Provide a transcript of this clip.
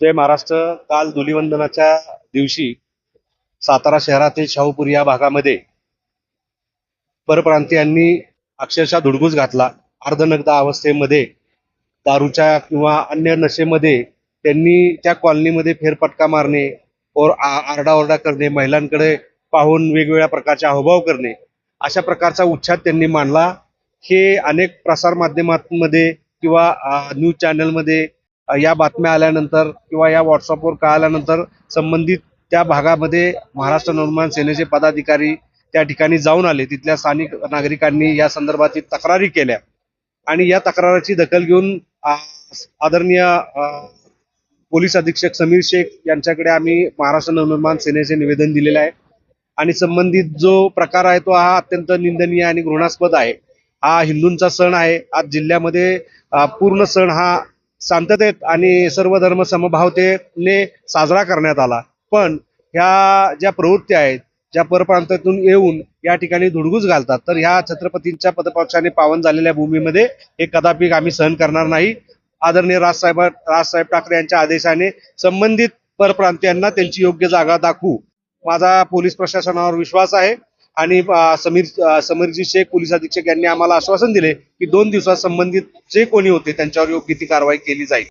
जय महाराष्ट्र काल धुलिवंदनाच्या दिवशी सातारा शहरातील शाहूपूर या भागामध्ये परप्रांतीयांनी अक्षरशः धुडगूस घातला. अर्धनग्ध अवस्थेमध्ये दारूच्या किंवा अन्य नशेमध्ये त्यांनी त्या कॉलनीमध्ये फेरफटका मारणे और आरडाओरडा करणे महिलांकडे पाहून वेगवेगळ्या प्रकारचे हावभाव करणे अशा प्रकारचा उच्छाद त्यांनी मांडला. हे अनेक प्रसारमाध्यमांमध्ये किंवा न्यूज चॅनलमध्ये या बातम्या आल्यानंतर किंवा या व्हॉट्सअपवर कळाल्यानंतर संबंधित त्या भागामध्ये महाराष्ट्र नवनिर्माण सेनेचे पदाधिकारी त्या ठिकाणी जाऊन आले. तिथल्या स्थानिक नागरिकांनी या संदर्भातील तक्रारी केल्या. आणि या तक्राराची दखल घेऊन आदरणीय पोलीस अधीक्षक समीर शेख यांच्याकडे आम्ही महाराष्ट्र नवनिर्माण सेनेचे निवेदन दिलेले आहे. आणि संबंधित जो प्रकार आहे तो हा अत्यंत निंदनीय आणि घृणास्पद आहे. हा हिंदूंचा सण आहे. आज जिल्ह्यामध्ये पूर्ण सण हा शांततेत आणि सर्व धर्म समभावतेने साजरा करण्यात आला. पण ह्या ज्या प्रवृत्ती आहेत ज्या परप्रांतातून येऊन या ठिकाणी धुडगूस घालतात तर ह्या छत्रपतींच्या पदपक्षाने पावन झालेल्या भूमीमध्ये हे कदापि आम्ही सहन करणार नाही. आदरणीय राजसाहेब राजसाहेब ठाकरे यांच्या आदेशाने संबंधित परप्रांतीयांना त्यांची योग्य जागा दाखवू. माझा पोलीस प्रशासनावर विश्वास आहे. आणि समीर समीरजी शेख पोलीस अधीक्षक यांनी आम्हाला आश्वासन दिले की दोन दिवसात संबंधित जे कोणी होते त्यांच्यावर योग्य ती कारवाई केली जाईल.